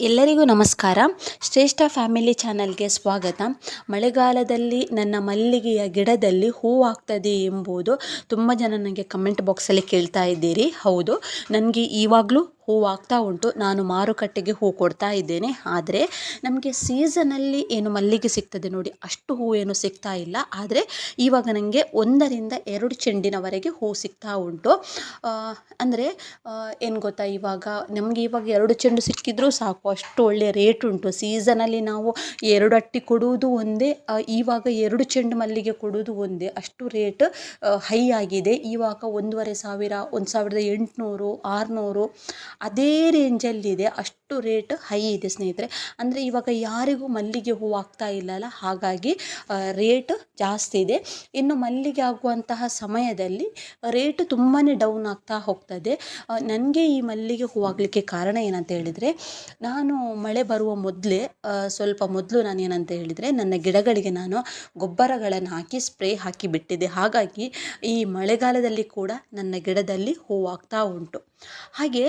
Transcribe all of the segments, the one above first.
ಎಲ್ಲರಿಗೂ ನಮಸ್ಕಾರ. ಶ್ರೇಷ್ಠ ಫ್ಯಾಮಿಲಿ ಚಾನಲ್ಗೆ ಸ್ವಾಗತ. ಮಳೆಗಾಲದಲ್ಲಿ ನನ್ನ ಮಲ್ಲಿಗೆಯ ಗಿಡದಲ್ಲಿ ಹೂವಾಗ್ತದೆ ಎಂಬುದು ತುಂಬ ಜನ ನನಗೆ ಕಮೆಂಟ್ ಬಾಕ್ಸಲ್ಲಿ ಕೇಳ್ತಾ ಇದ್ದೀರಿ. ಹೌದು, ನನಗೆ ಇವಾಗಲೂ ಹೂವಾಗ್ತಾ ಉಂಟು. ನಾನು ಮಾರುಕಟ್ಟೆಗೆ ಹೂ ಕೊಡ್ತಾ ಇದ್ದೇನೆ. ಆದರೆ ನಮಗೆ ಸೀಸನಲ್ಲಿ ಏನು ಮಲ್ಲಿಗೆ ಸಿಗ್ತದೆ ನೋಡಿ, ಅಷ್ಟು ಹೂ ಏನು ಸಿಗ್ತಾ ಇಲ್ಲ. ಆದರೆ ಇವಾಗ ನನಗೆ ಒಂದರಿಂದ ಎರಡು ಚೆಂಡಿನವರೆಗೆ ಹೂ ಸಿಗ್ತಾ ಉಂಟು. ಅಂದರೆ ಏನು ಗೊತ್ತಾ ಇವಾಗ, ನಮಗೆ ಇವಾಗ ಎರಡು ಚೆಂಡು ಸಿಕ್ಕಿದ್ರೂ ಸಾಕು. ಅಷ್ಟು ಒಳ್ಳೆಯ ರೇಟ್ ಉಂಟು. ಸೀಸನಲ್ಲಿ ನಾವು ಎರಡು ಅಟ್ಟಿ ಕೊಡುವುದು ಒಂದೇ ಇವಾಗ ಎರಡು ಚೆಂಡು ಮಲ್ಲಿಗೆ ಕೊಡುವುದು ಒಂದೇ. ಅಷ್ಟು ರೇಟ್ ಹೈ ಆಗಿದೆ. ಇವಾಗ ಒಂದೂವರೆ ಸಾವಿರ, ಒಂದು ಸಾವಿರದ ಎಂಟುನೂರು, ಆರುನೂರು ಅದೇ ರೇಂಜಲ್ಲಿದೆ, ಅಷ್ಟು ರೇಟ್ ಹೈ ಇದೆ ಸ್ನೇಹಿತರೆ. ಅಂದರೆ ಇವಾಗ ಯಾರಿಗೂ ಮಲ್ಲಿಗೆ ಹೂವು ಆಗ್ತಾ ಇಲ್ಲಲ್ಲ, ಹಾಗಾಗಿ ರೇಟ್ ಜಾಸ್ತಿ ಇದೆ. ಇನ್ನು ಮಲ್ಲಿಗೆ ಆಗುವಂತಹ ಸಮಯದಲ್ಲಿ ರೇಟ್ ತುಂಬಾ ಡೌನ್ ಆಗ್ತಾ ಹೋಗ್ತದೆ. ನನಗೆ ಈ ಮಲ್ಲಿಗೆ ಹೂ ಆಗಲಿಕ್ಕೆ ಕಾರಣ ಏನಂತ ಹೇಳಿದರೆ, ನಾನು ಮಳೆ ಬರುವ ಮೊದಲೇ ಸ್ವಲ್ಪ ಮೊದಲು ನಾನು ಏನಂತ ಹೇಳಿದರೆ, ನನ್ನ ಗಿಡಗಳಿಗೆ ನಾನು ಗೊಬ್ಬರಗಳನ್ನು ಹಾಕಿ, ಸ್ಪ್ರೇ ಹಾಕಿ ಬಿಟ್ಟಿದ್ದೆ. ಹಾಗಾಗಿ ಈ ಮಳೆಗಾಲದಲ್ಲಿ ಕೂಡ ನನ್ನ ಗಿಡದಲ್ಲಿ ಹೂವಾಗ್ತಾ ಉಂಟು. ಹಾಗೆ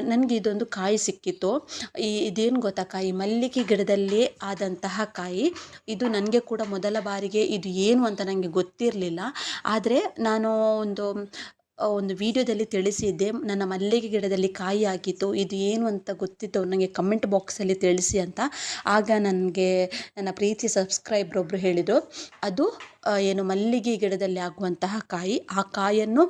ನನಗೆ ಇದೊಂದು ಕಾಯಿ ಸಿಕ್ಕಿತ್ತು. ಈ, ಇದೇನು ಗೊತ್ತಾ ಕಾಯಿ? ಮಲ್ಲಿಗೆ ಗಿಡದಲ್ಲಿ ಆದಂತಹ ಕಾಯಿ. ಇದು ನನಗೆ ಕೂಡ ಮೊದಲ ಬಾರಿಗೆ ಇದು ಏನು ಅಂತ ನನಗೆ ಗೊತ್ತಿರಲಿಲ್ಲ. ಆದರೆ ನಾನು ಒಂದು ಒಂದು ವಿಡಿಯೋದಲ್ಲಿ ತಿಳಿಸಿದ್ದೆ, ನನ್ನ ಮಲ್ಲಿಗೆ ಗಿಡದಲ್ಲಿ ಕಾಯಿ ಆಗಿತ್ತು ಇದು ಏನು ಅಂತ ಗೊತ್ತಿತ್ತು ನನಗೆ ಕಮೆಂಟ್ ಬಾಕ್ಸಲ್ಲಿ ತಿಳಿಸಿ ಅಂತ. ಆಗ ನನಗೆ, ನನ್ನ ಪ್ರೀತಿ ಸಬ್ಸ್ಕ್ರೈಬ್ರ್ ಒಬ್ಬರು ಹೇಳಿದರು, ಅದು ಏನು ಮಲ್ಲಿಗೆ ಗಿಡದಲ್ಲಿ ಆಗುವಂತಹ ಕಾಯಿ, ಆ ಕಾಯನ್ನು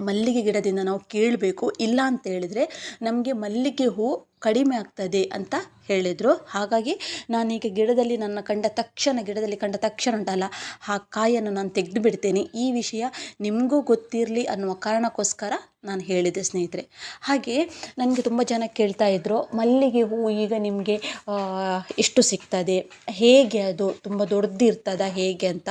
ಮಲ್ಲಿಗೆ ಗಿಡದಿಂದ ನಾವು ಕೀಳಬೇಕು, ಇಲ್ಲ ಅಂತ ಹೇಳಿದರೆ ನಮಗೆ ಮಲ್ಲಿಗೆ ಹೂ ಕಡಿಮೆ ಆಗ್ತದೆ ಅಂತ ಹೇಳಿದರು. ಹಾಗಾಗಿ ನಾನೀಗ ಗಿಡದಲ್ಲಿ ನನ್ನ ಕಂಡ ತಕ್ಷಣ, ಗಿಡದಲ್ಲಿ ಕಂಡ ತಕ್ಷಣ ಉಂಟಲ್ಲ, ಆ ಕಾಯನ್ನು ನಾನು ತೆಗೆದು ಬಿಡ್ತೇನೆ. ಈ ವಿಷಯ ನಿಮಗೂ ಗೊತ್ತಿರಲಿ ಅನ್ನುವ ಕಾರಣಕ್ಕೋಸ್ಕರ ನಾನು ಹೇಳಿದೆ ಸ್ನೇಹಿತರೆ. ಹಾಗೆ ನನಗೆ ತುಂಬ ಜನ ಕೇಳ್ತಾ ಇದ್ದರು ಮಲ್ಲಿಗೆ ಹೂವು ಈಗ ನಿಮಗೆ ಎಷ್ಟು ಸಿಗ್ತದೆ? ಹೇಗೆ ಅದು ತುಂಬ ದೊಡ್ಡದಿರ್ತದ, ಹೇಗೆ ಅಂತ?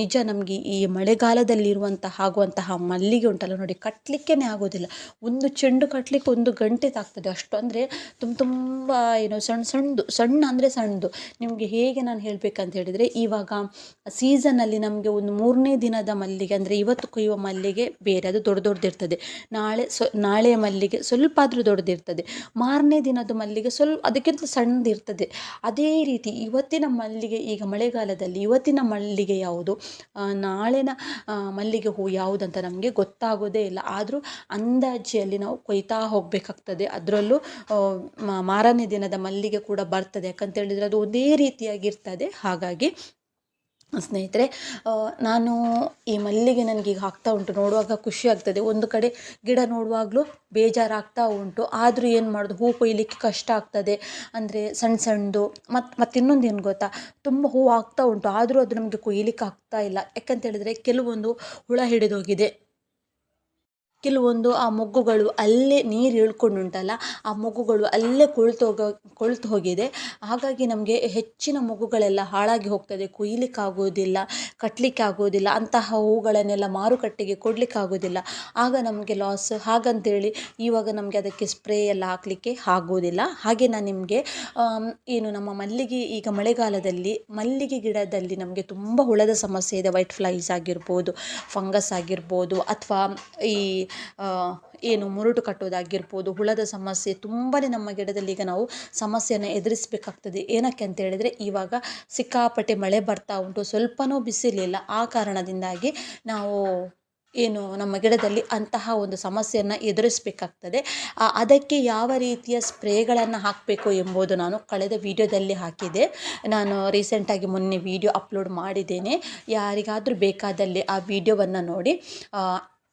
ನಿಜ ನಮಗೆ ಈ ಮಳೆಗಾಲದಲ್ಲಿರುವಂತಹ, ಆಗುವಂತಹ ಮಲ್ಲಿಗೆ ಉಂಟಲ್ಲ ನೋಡಿ ಕಟ್ಟಲಿಕ್ಕೇ ಆಗೋದಿಲ್ಲ. ಒಂದು ಚೆಂಡು ಕಟ್ಟಲಿಕ್ಕೆ ಒಂದು ಗಂಟೆ ತಾಗ್ತದೆ. ಅಷ್ಟು ಅಂದರೆ ತುಂಬ ತುಂಬ, ಏನೋ ಸಣ್ಣ ಸಣ್ಣದು ಸಣ್ಣ ಅಂದರೆ ಸಣ್ಣದು. ನಿಮಗೆ ಹೇಗೆ ನಾನು ಹೇಳಬೇಕಂತ ಹೇಳಿದರೆ, ಇವಾಗ ಸೀಸನಲ್ಲಿ ನಮಗೆ ಒಂದು ಮೂರನೇ ದಿನದ ಮಲ್ಲಿಗೆ ಅಂದರೆ ಇವತ್ತು ಕೊಯ್ಯುವ ಮಲ್ಲಿಗೆ ಬೇರೆ, ಅದು ದೊಡ್ಡ ದೊಡ್ಡದಿರ್ತದೆ. ನಾಳೆ ಸೊ, ನಾಳೆಯ ಮಲ್ಲಿಗೆ ಸ್ವಲ್ಪ ಆದರೂ ದೊಡ್ಡದಿರ್ತದೆ. ಮಾರನೇ ದಿನದ ಮಲ್ಲಿಗೆ ಸ್ವಲ್ಪ, ಅದಕ್ಕಿಂತ ಸಣ್ಣದಿರ್ತದೆ ಅದೇ ರೀತಿ ಇವತ್ತಿನ ಮಲ್ಲಿಗೆ, ಈಗ ಮಳೆಗಾಲದಲ್ಲಿ ಇವತ್ತಿನ ಮಲ್ಲಿಗೆ ಯಾವುದು? ನಾಳೆನ ಮಲ್ಲಿಗೆ ಹೂ ಯಾವುದಂತ ನಮಗೆ ಗೊತ್ತಾಗೋದೇ ಇಲ್ಲ. ಆದರೂ ಅಂದಾಜಿಯಲ್ಲಿ ನಾವು ಕೊಯ್ತಾ ಹೋಗಬೇಕಾಗ್ತದೆ. ಅದರಲ್ಲೂ ಮಾರನೇ ದಿನದ ಮಲ್ಲಿಗೆ ಕೂಡ ಬರ್ತದೆ. ಯಾಕಂತೇಳಿದರೆ ಅದು ಒಂದೇ ರೀತಿಯಾಗಿರ್ತದೆ. ಹಾಗಾಗಿ ಸ್ನೇಹಿತರೆ ನಾನು ಈ ಮಲ್ಲಿಗೆ ನನಗೀಗ ಆಗ್ತಾ ಉಂಟು, ನೋಡುವಾಗ ಖುಷಿ ಆಗ್ತದೆ. ಒಂದು ಕಡೆ ಗಿಡ ನೋಡುವಾಗಲೂ ಬೇಜಾರಾಗ್ತಾ ಉಂಟು. ಆದರೂ ಏನು ಮಾಡೋದು? ಹೂ ಕೊಯ್ಲಿಕ್ಕೆ ಕಷ್ಟ ಆಗ್ತದೆ. ಅಂದರೆ ಸಣ್ಣ ಸಣ್ಣದು ಮತ್ತು ಮತ್ತಿನ್ನೊಂದು ಏನು ಗೊತ್ತಾ? ತುಂಬ ಹೂ ಆಗ್ತಾ ಉಂಟು. ಆದರೂ ಅದು ನಮಗೆ ಕೊಯ್ಲಿಕ್ಕೆ ಆಗ್ತಾ ಇಲ್ಲ. ಯಾಕಂತೇಳಿದರೆ ಕೆಲವೊಂದು ಹುಳ ಹಿಡಿದೋಗಿದೆ. ಕೆಲವೊಂದು ಆ ಮೊಗ್ಗುಗಳು ಅಲ್ಲೇ ನೀರು ಇಳ್ಕೊಂಡುಂಟಲ್ಲ, ಆ ಮೊಗ್ಗುಗಳು ಅಲ್ಲೇ ಕೊಳ್ತೋಗೋ ಕೊಳ್ತು ಹೋಗಿದೆ. ಹಾಗಾಗಿ ನಮಗೆ ಹೆಚ್ಚಿನ ಮೊಗ್ಗುಗಳೆಲ್ಲ ಹಾಳಾಗಿ ಹೋಗ್ತದೆ. ಕೊಯ್ಲಿಕ್ಕಾಗೋದಿಲ್ಲ ಕಟ್ಟಲಿಕ್ಕೆ ಆಗೋದಿಲ್ಲ ಅಂತಹ ಹೂಗಳನ್ನೆಲ್ಲ ಮಾರುಕಟ್ಟೆಗೆ ಕೊಡಲಿಕ್ಕಾಗೋದಿಲ್ಲ ಆಗ ನಮಗೆ ಲಾಸ್ ಹಾಗಂತೇಳಿ ಇವಾಗ ನಮಗೆ ಅದಕ್ಕೆ ಸ್ಪ್ರೇ ಎಲ್ಲ ಹಾಕಲಿಕ್ಕೆ ಆಗೋದಿಲ್ಲ ಹಾಗೆ ನಾನು ನಿಮಗೆ ಏನು ನಮ್ಮ ಮಲ್ಲಿಗೆ, ಈಗ ಮಳೆಗಾಲದಲ್ಲಿ ಮಲ್ಲಿಗೆ ಗಿಡದಲ್ಲಿ ನಮಗೆ ತುಂಬ ಹುಳದ ಸಮಸ್ಯೆ ಇದೆ. ವೈಟ್ ಫ್ಲೈಸ್ ಆಗಿರ್ಬೋದು ಫಂಗಸ್ ಆಗಿರ್ಬೋದು, ಅಥವಾ ಈ ಏನು ಮುರುಟು ಕಟ್ಟೋದಾಗಿರ್ಬೋದು, ಹುಳದ ಸಮಸ್ಯೆ ತುಂಬಾ ನಮ್ಮ ಗಿಡದಲ್ಲಿ ಈಗ ನಾವು ಸಮಸ್ಯೆಯನ್ನು ಎದುರಿಸಬೇಕಾಗ್ತದೆ. ಏನಕ್ಕೆ ಅಂತ ಹೇಳಿದರೆ, ಇವಾಗ ಸಿಕ್ಕಾಪಟ್ಟೆ ಮಳೆ ಬರ್ತಾ ಉಂಟು, ಸ್ವಲ್ಪನೂ ಬಿಸಿಲಿಲ್ಲ. ಆ ಕಾರಣದಿಂದಾಗಿ ನಾವು ಏನು ನಮ್ಮ ಗಿಡದಲ್ಲಿ ಅಂತಹ ಒಂದು ಸಮಸ್ಯೆಯನ್ನು ಎದುರಿಸಬೇಕಾಗ್ತದೆ. ಅದಕ್ಕೆ ಯಾವ ರೀತಿಯ ಸ್ಪ್ರೇಗಳನ್ನು ಹಾಕಬೇಕು ಎಂಬುದು ನಾನು ಕಳೆದ ವಿಡಿಯೋದಲ್ಲಿ ಹಾಕಿದೆ. ನಾನು ರೀಸೆಂಟಾಗಿ ಮೊನ್ನೆ ವಿಡಿಯೋ ಅಪ್ಲೋಡ್ ಮಾಡಿದ್ದೇನೆ. ಯಾರಿಗಾದರೂ ಬೇಕಾದಲ್ಲಿ ಆ ವಿಡಿಯೋವನ್ನು ನೋಡಿ.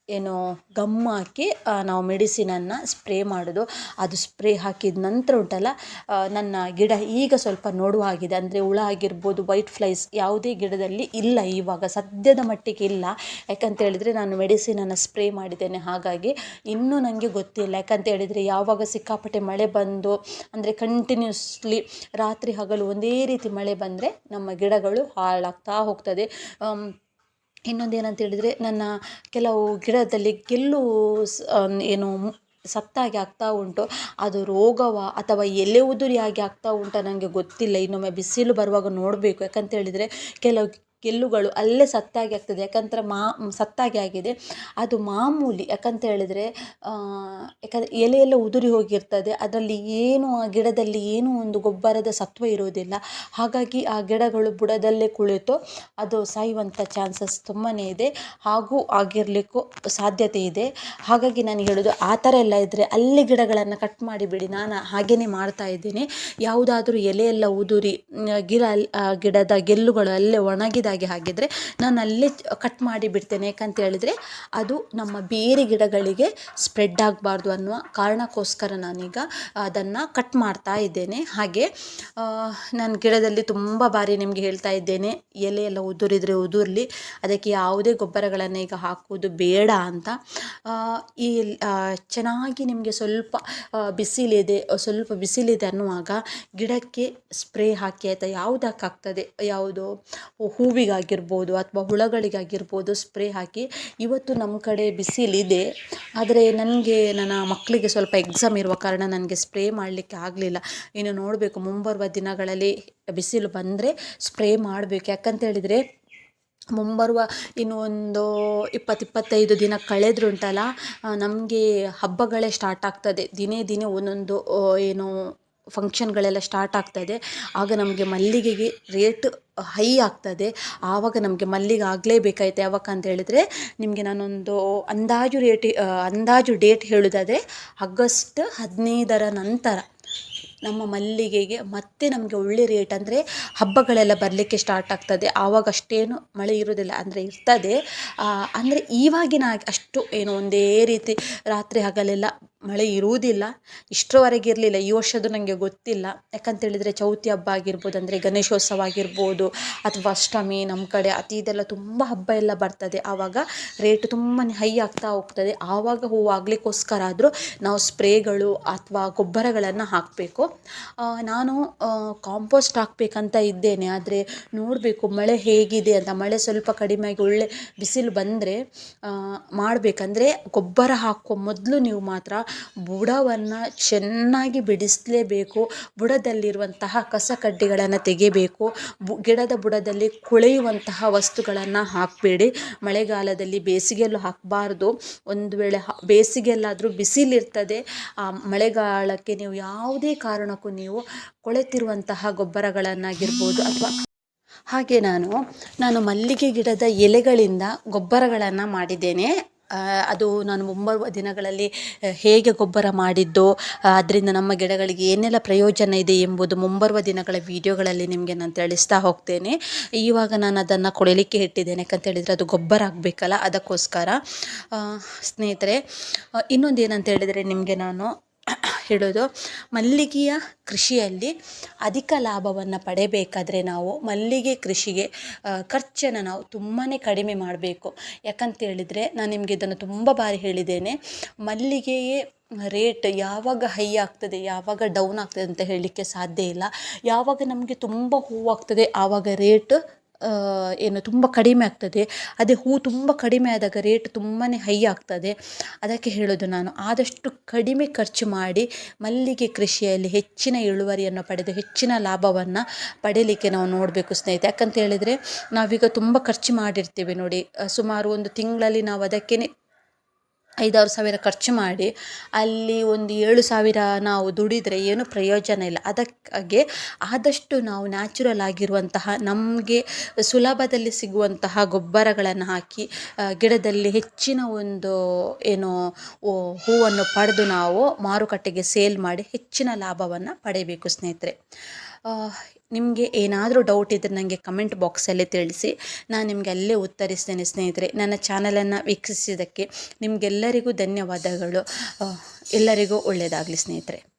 ಏನು ಗಮ್ ಹಾಕಿ ನಾವು ಮೆಡಿಸಿನನ್ನು ಸ್ಪ್ರೇ ಮಾಡೋದು. ಅದು ಸ್ಪ್ರೇ ಹಾಕಿದ ನಂತರ ಉಂಟಲ್ಲ ನನ್ನ ಗಿಡ ಈಗ ಸ್ವಲ್ಪ ನೋಡುವ ಹಾಗಿದೆ. ಅಂದರೆ ಹುಳ ಆಗಿರ್ಬೋದು, ವೈಟ್ ಫ್ಲೈಸ್ ಯಾವುದೇ ಗಿಡದಲ್ಲಿ ಇಲ್ಲ ಇವಾಗ. ಸದ್ಯದ ಮಟ್ಟಿಗೆ ಇಲ್ಲ. ಯಾಕಂತ ಹೇಳಿದರೆ ನಾನು ಮೆಡಿಸಿನನ್ನು ಸ್ಪ್ರೇ ಮಾಡಿದ್ದೇನೆ. ಹಾಗಾಗಿ ಇನ್ನೂ ನನಗೆ ಗೊತ್ತಿಲ್ಲ. ಯಾಕಂತ ಹೇಳಿದರೆ ಯಾವಾಗ ಸಿಕ್ಕಾಪಟ್ಟೆ ಮಳೆ ಬಂದು, ಅಂದರೆ ಕಂಟಿನ್ಯೂಸ್ಲಿ ರಾತ್ರಿ ಹಗಲು ಒಂದೇ ರೀತಿ ಮಳೆ ಬಂದರೆ ನಮ್ಮ ಗಿಡಗಳು ಹಾಳಾಗ್ತಾ ಹೋಗ್ತದೆ. ಇನ್ನೊಂದು ಏನಂತ ಹೇಳಿದರೆ ನನ್ನ ಕೆಲವು ಗಿಡದಲ್ಲಿ ಗೆಲ್ಲು ಏನು ಸತ್ತಾಗಿ ಆಗ್ತಾ ಉಂಟು. ಅದು ರೋಗವ ಅಥವಾ ಎಲೆ ಉದುರಿ ಆಗಿ ಆಗ್ತಾ ಉಂಟಾ ನನಗೆ ಗೊತ್ತಿಲ್ಲ. ಇನ್ನೊಮ್ಮೆ ಬಿಸಿಲು ಬರುವಾಗ ನೋಡಬೇಕು. ಯಾಕಂತ ಹೇಳಿದರೆ ಕೆಲವು ಗೆಲ್ಲುಗಳು ಅಲ್ಲೇ ಸತ್ತಾಗಿ ಆಗ್ತದೆ. ಯಾಕಂದ್ರೆ ಮಾ, ಸತ್ತಾಗಿ ಆಗಿದೆ. ಅದು ಮಾಮೂಲಿ, ಯಾಕಂತ ಹೇಳಿದರೆ ಯಾಕಂದರೆ ಎಲೆಯೆಲ್ಲ ಉದುರಿ ಹೋಗಿರ್ತದೆ. ಅದರಲ್ಲಿ ಏನು, ಆ ಗಿಡದಲ್ಲಿ ಏನೂ ಒಂದು ಗೊಬ್ಬರದ ಸತ್ವ ಇರೋದಿಲ್ಲ. ಹಾಗಾಗಿ ಆ ಗಿಡಗಳು ಬುಡದಲ್ಲೇ ಕುಳಿತು ಅದು ಸಾಯುವಂಥ ಚಾನ್ಸಸ್ ತುಂಬಾ ಇದೆ. ಹಾಗೂ ಆಗಿರಲಿಕ್ಕೂ ಸಾಧ್ಯತೆ ಇದೆ. ಹಾಗಾಗಿ ನಾನು ಹೇಳೋದು, ಆ ಥರ ಎಲ್ಲ ಇದ್ದರೆ ಅಲ್ಲಿ ಗಿಡಗಳನ್ನು ಕಟ್ ಮಾಡಿಬಿಡಿ. ನಾನು ಹಾಗೆಯೇ ಮಾಡ್ತಾ ಇದ್ದೀನಿ. ಯಾವುದಾದ್ರೂ ಎಲೆಯೆಲ್ಲ ಉದುರಿ ಗಿಡ ಗಿಡದ ಗೆಲ್ಲುಗಳು ಅಲ್ಲೇ ಒಣಗಿದಾಗೆ ಹಾಗಿದ್ರೆ ನಾನು ಅಲ್ಲೇ ಕಟ್ ಮಾಡಿ ಬಿಡ್ತೇನೆ ಯಾಕಂತ ಹೇಳಿದ್ರೆ ಅದು ನಮ್ಮ ಬೇರೆ ಗಿಡಗಳಿಗೆ ಸ್ಪ್ರೆಡ್ ಆಗಬಾರ್ದು ಅನ್ನುವ ಕಾರಣಕ್ಕೋಸ್ಕರ ನಾನೀಗ ಅದನ್ನು ಕಟ್ ಮಾಡ್ತಾ ಇದ್ದೇನೆ. ಹಾಗೆ ನಾನು ಗಿಡದಲ್ಲಿ ತುಂಬ ಬಾರಿ ನಿಮಗೆ ಹೇಳ್ತಾ ಇದ್ದೇನೆ, ಎಲೆ ಎಲ್ಲ ಉದುರಿದರೆ ಉದುರಲಿ, ಅದಕ್ಕೆ ಯಾವುದೇ ಗೊಬ್ಬರಗಳನ್ನು ಈಗ ಹಾಕುವುದು ಬೇಡ ಅಂತ. ಈ ಚೆನ್ನಾಗಿ ನಿಮಗೆ ಸ್ವಲ್ಪ ಬಿಸಿಲಿದೆ ಸ್ವಲ್ಪ ಬಿಸಿಲಿದೆ ಅನ್ನುವಾಗ ಗಿಡಕ್ಕೆ ಸ್ಪ್ರೇ ಹಾಕಿ ಆಯಿತಾ? ಯಾವುದಕ್ಕಾಗ್ತದೆ? ಯಾವುದು ಹೂವಿಗಾಗಿರ್ಬೋದು ಅಥವಾ ಹುಳಗಳಿಗಾಗಿರ್ಬೋದು ಸ್ಪ್ರೇ ಹಾಕಿ ಇವತ್ತು ನಮ್ಮ ಕಡೆ ಬಿಸಿಲಿದೆ. ಆದರೆ ನನಗೆ, ನನ್ನ ಮಕ್ಕಳಿಗೆ ಸ್ವಲ್ಪ ಎಕ್ಸಾಮ್ ಇರುವ ಕಾರಣ ನನಗೆ ಸ್ಪ್ರೇ ಮಾಡಲಿಕ್ಕೆ ಆಗಲಿಲ್ಲ. ಇನ್ನು ನೋಡಬೇಕು, ಮುಂಬರುವ ದಿನಗಳಲ್ಲಿ ಬಿಸಿಲು ಬಂದರೆ ಸ್ಪ್ರೇ ಮಾಡಬೇಕು. ಯಾಕಂತೇಳಿದರೆ ಮುಂಬರುವ ಇನ್ನು ಒಂದು ಇಪ್ಪತ್ತು ಇಪ್ಪತ್ತೈದು ದಿನ ಕಳೆದ್ರುಂಟಲ್ಲ ನಮಗೆ ಹಬ್ಬಗಳೇ ಸ್ಟಾರ್ಟ್ ಆಗ್ತದೆ. ದಿನೇ ದಿನೇ ಒಂದೊಂದು ಏನು ಫಂಕ್ಷನ್ಗಳೆಲ್ಲ ಸ್ಟಾರ್ಟ್ ಇದೆ ಆಗ ನಮಗೆ ಮಲ್ಲಿಗೆಗೆ ರೇಟ್ ಹೈ ಆಗ್ತದೆ. ಆವಾಗ ನಮಗೆ ಮಲ್ಲಿಗೆ ಆಗಲೇಬೇಕಾಯ್ತು ಯಾವಾಗ ಅಂತ ಹೇಳಿದರೆ ನಿಮಗೆ ನಾನೊಂದು ಅಂದಾಜು ರೇಟ್ ಅಂದಾಜು ಡೇಟ್ ಹೇಳೋದಾದರೆ ಆಗಸ್ಟ್ ಹದಿನೈದರ ನಂತರ ನಮ್ಮ ಮಲ್ಲಿಗೆಗೆ ಮತ್ತೆ ನಮಗೆ ಒಳ್ಳೆ ರೇಟ್ ಅಂದರೆ ಹಬ್ಬಗಳೆಲ್ಲ ಬರಲಿಕ್ಕೆ ಸ್ಟಾರ್ಟ್ ಆಗ್ತದೆ. ಆವಾಗ ಅಷ್ಟೇನು ಮಳೆ ಇರೋದಿಲ್ಲ ಅಂದರೆ ಇರ್ತದೆ. ಅಂದರೆ ಇವಾಗಿನ ಅಷ್ಟು ಏನು ಒಂದೇ ರೀತಿ ರಾತ್ರಿ ಹಗಲೆಲ್ಲ ಮಳೆ ಇರುವುದಿಲ್ಲ, ಇಷ್ಟರವರೆಗೆ ಇರಲಿಲ್ಲ, ಈ ವರ್ಷದ್ದು ನನಗೆ ಗೊತ್ತಿಲ್ಲ. ಯಾಕಂತೇಳಿದರೆ ಚೌತಿ ಹಬ್ಬ ಆಗಿರ್ಬೋದು, ಅಂದರೆ ಗಣೇಶೋತ್ಸವ ಆಗಿರ್ಬೋದು, ಅಥವಾ ಅಷ್ಟಮಿ, ನಮ್ಮ ಕಡೆ ಅತಿ ಇದೆಲ್ಲ ತುಂಬ ಹಬ್ಬ ಎಲ್ಲ ಬರ್ತದೆ. ಆವಾಗ ರೇಟ್ ತುಂಬಾ ಹೈ ಆಗ್ತಾ ಹೋಗ್ತದೆ. ಆವಾಗ ಹೂವು ಆಗಲಿಕ್ಕೋಸ್ಕರ ಆದರೂ ನಾವು ಸ್ಪ್ರೇಗಳು ಅಥವಾ ಗೊಬ್ಬರಗಳನ್ನು ಹಾಕಬೇಕು. ನಾನು ಕಾಂಪೋಸ್ಟ್ ಹಾಕಬೇಕಂತ ಇದ್ದೇನೆ. ಆದರೆ ನೋಡಬೇಕು ಮಳೆ ಹೇಗಿದೆ ಅಂತ. ಮಳೆ ಸ್ವಲ್ಪ ಕಡಿಮೆ ಒಳ್ಳೆ ಬಿಸಿಲು ಬಂದರೆ ಮಾಡಬೇಕಂದ್ರೆ ಗೊಬ್ಬರ ಹಾಕುವ ಮೊದಲು ನೀವು ಮಾತ್ರ ಬುಡವನ್ನು ಚೆನ್ನಾಗಿ ಬಿಡಿಸಲೇಬೇಕು. ಬುಡದಲ್ಲಿರುವಂತಹ ಕಸ ಕಡ್ಡಿಗಳನ್ನು ತೆಗೆಯಬೇಕು ಬು, ಗಿಡದ ಬುಡದಲ್ಲಿ ಕೊಳೆಯುವಂತಹ ವಸ್ತುಗಳನ್ನು ಹಾಕಬೇಡಿ. ಮಳೆಗಾಲದಲ್ಲಿ ಬೇಸಿಗೆಯಲ್ಲೂ ಹಾಕಬಾರ್ದು. ಒಂದು ವೇಳೆ ಬೇಸಿಗೆಯಲ್ಲಾದರೂ ಬಿಸಿಲಿರ್ತದೆ, ಆ ಮಳೆಗಾಲಕ್ಕೆ ನೀವು ಯಾವುದೇ ಕಾರಣಕ್ಕೂ ನೀವು ಕೊಳೆತಿರುವಂತಹ ಗೊಬ್ಬರಗಳನ್ನಾಗಿರ್ಬೋದು ಅಥವಾ ಹಾಗೆ ನಾನು ನಾನು ಮಲ್ಲಿಗೆ ಗಿಡದ ಎಲೆಗಳಿಂದ ಗೊಬ್ಬರಗಳನ್ನು ಮಾಡಿದ್ದೇನೆ. ಅದು ನಾನು ಮುಂಬರುವ ದಿನಗಳಲ್ಲಿ ಹೇಗೆ ಗೊಬ್ಬರ ಮಾಡಿದ್ದು ಅದರಿಂದ ನಮ್ಮ ಗಿಡಗಳಿಗೆ ಏನೆಲ್ಲ ಪ್ರಯೋಜನ ಇದೆ ಎಂಬುದು ಮುಂಬರುವ ದಿನಗಳ ವೀಡಿಯೋಗಳಲ್ಲಿ ನಿಮಗೆ ನಾನು ತಿಳಿಸ್ತಾ ಹೋಗ್ತೇನೆ. ಇವಾಗ ನಾನು ಅದನ್ನು ಕೊಡಲಿಕ್ಕೆ ಇಟ್ಟಿದ್ದೇನೆ. ಯಾಕಂತ ಹೇಳಿದರೆ ಅದು ಗೊಬ್ಬರ ಆಗಬೇಕಲ್ಲ, ಅದಕ್ಕೋಸ್ಕರ. ಸ್ನೇಹಿತರೆ ಇನ್ನೊಂದು ಏನಂತ ಹೇಳಿದರೆ ನಿಮಗೆ ನಾನು ಹೇಳೋದು, ಮಲ್ಲಿಗೆಯ ಕೃಷಿಯಲ್ಲಿ ಅಧಿಕ ಲಾಭವನ್ನು ಪಡೆಯಬೇಕಾದ್ರೆ ನಾವು ಮಲ್ಲಿಗೆ ಕೃಷಿಗೆ ಖರ್ಚನ್ನು ನಾವು ತುಂಬಾ ಕಡಿಮೆ ಮಾಡಬೇಕು. ಯಾಕಂತೇಳಿದರೆ ನಾನು ನಿಮಗೆ ಇದನ್ನು ತುಂಬ ಬಾರಿ ಹೇಳಿದ್ದೇನೆ, ಮಲ್ಲಿಗೆಯೇ ರೇಟ್ ಯಾವಾಗ ಹೈ ಆಗ್ತದೆ, ಯಾವಾಗ ಡೌನ್ ಆಗ್ತದೆ ಅಂತ ಹೇಳಲಿಕ್ಕೆ ಸಾಧ್ಯ ಇಲ್ಲ. ಯಾವಾಗ ನಮಗೆ ತುಂಬ ಹೂವಾಗ್ತದೆ, ಆವಾಗ ರೇಟ್ ಏನು ತುಂಬ ಕಡಿಮೆ ಆಗ್ತದೆ. ಅದೇ ಹೂ ತುಂಬ ಕಡಿಮೆ ಆದಾಗ ರೇಟ್ ತುಂಬಾ ಹೈ ಆಗ್ತದೆ. ಅದಕ್ಕೆ ಹೇಳೋದು ನಾನು. ಆದಷ್ಟು ಕಡಿಮೆ ಖರ್ಚು ಮಾಡಿ ಮಲ್ಲಿಗೆ ಕೃಷಿಯಲ್ಲಿ ಹೆಚ್ಚಿನ ಇಳುವರಿಯನ್ನು ಪಡೆದು ಹೆಚ್ಚಿನ ಲಾಭವನ್ನು ಪಡೀಲಿಕ್ಕೆ ನಾವು ನೋಡಬೇಕು ಸ್ನೇಹಿತರೆ. ಯಾಕಂತ ಹೇಳಿದರೆ ನಾವೀಗ ತುಂಬ ಖರ್ಚು ಮಾಡಿರ್ತೀವಿ ನೋಡಿ. ಸುಮಾರು ಒಂದು ತಿಂಗಳಲ್ಲಿ ನಾವು ಅದಕ್ಕೇ ಐದಾರು ಸಾವಿರ ಖರ್ಚು ಮಾಡಿ ಅಲ್ಲಿ ಒಂದು ಏಳು ಸಾವಿರ ನಾವು ದುಡಿದರೆ ಏನು ಪ್ರಯೋಜನ ಇಲ್ಲ. ಅದಕ್ಕಾಗಿ ಆದಷ್ಟು ನಾವು ನ್ಯಾಚುರಲ್ ಆಗಿರುವಂತಹ ನಮಗೆ ಸುಲಭದಲ್ಲಿ ಸಿಗುವಂತಹ ಗೊಬ್ಬರಗಳನ್ನು ಹಾಕಿ ಗಿಡದಲ್ಲಿ ಹೆಚ್ಚಿನ ಒಂದು ಏನು ಹೂವನ್ನು ಪಡೆದು ನಾವು ಮಾರುಕಟ್ಟೆಗೆ ಸೇಲ್ ಮಾಡಿ ಹೆಚ್ಚಿನ ಲಾಭವನ್ನು ಪಡೆಯಬೇಕು ಸ್ನೇಹಿತರೆ. ನಿಮಗೆ ಏನಾದರೂ ಡೌಟ್ ಇದ್ದರೆ ನನಗೆ ಕಮೆಂಟ್ ಬಾಕ್ಸಲ್ಲಿ ತಿಳಿಸಿ. ನಾನು ನಿಮಗೆ ಅಲ್ಲೇ ಉತ್ತರಿಸ್ತೇನೆ ಸ್ನೇಹಿತರೆ. ನನ್ನ ಚಾನಲನ್ನು ವೀಕ್ಷಿಸಿದ್ದಕ್ಕೆ ನಿಮಗೆಲ್ಲರಿಗೂ ಧನ್ಯವಾದಗಳು. ಎಲ್ಲರಿಗೂ ಒಳ್ಳೆಯದಾಗಲಿ ಸ್ನೇಹಿತರೆ.